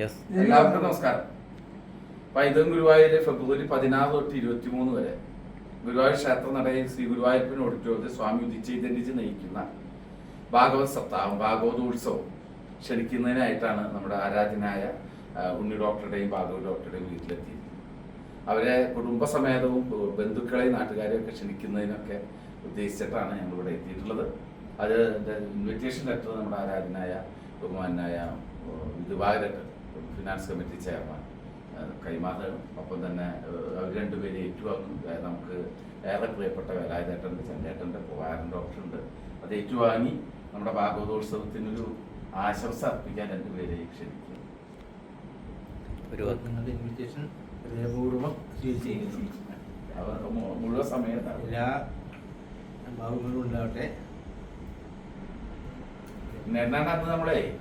Yes എല്ലാവർക്കും നമസ്കാരം. പൈതം ഗുരുവായൂര് ഫെബ്രുവരി പതിനാറ് തൊട്ട് ഇരുപത്തി മൂന്ന് വരെ. ഗുരുവായൂർ ക്ഷേത്ര നടയിൽ ശ്രീ ഗുരുവായൂരപ്പൻ ഓഡിറ്റോറിയത്തിൽ സ്വാമി ഉദിച്ചൈതന്യജി നയിക്കുന്ന ഭാഗവത് സപ്താഹം ഭാഗവതോത്സവം ക്ഷണിക്കുന്നതിനായിട്ടാണ് നമ്മുടെ ആരാധനായ ഉണ്ണി ഡോക്ടറുടെയും ഭാഗവത് ഡോക്ടറുടെയും വീട്ടിലെത്തി അവരെ കുടുംബസമേതവും ബന്ധുക്കളെയും നാട്ടുകാരെയും ഒക്കെ ക്ഷണിക്കുന്നതിനൊക്കെ ഉദ്ദേശിച്ചിട്ടാണ് ഞങ്ങൾ ഇവിടെ എത്തിയിട്ടുള്ളത്. അത് ഇൻവിറ്റേഷൻ ലെറ്റർ നമ്മുടെ ആരാധനായ ബഹുമാനായ ദിവാകരൻ ഫിനാൻസ് കമ്മിറ്റി ചെയർമാൻ കൈമാറും ഒപ്പം തന്നെ അവർ രണ്ടുപേരെ അതായത് നമുക്ക് ഏറെ പ്രിയപ്പെട്ട വേലായുധേട്ടന്റെ ചന്ദ്രേട്ടന്റെ ഓപ്ഷൻ ഉണ്ട്. അത് ഏറ്റുവാങ്ങി നമ്മുടെ ഭാഗവതോത്സവത്തിനൊരു ആശംസ അർപ്പിക്കാൻ രണ്ടുപേരെ ക്ഷണിക്കും. നിങ്ങളുടെ ഇൻവിറ്റേഷൻ ഹൃദയപൂർവം സ്വീകരിച്ചിരിക്കുന്നു. അവർ മു- മുഴുവൻ സമയത്താണ്. എല്ലാ ഭാവങ്ങളും ഉണ്ടാവട്ടെ. പിന്നെ എന്നാണ് അത് നമ്മളെ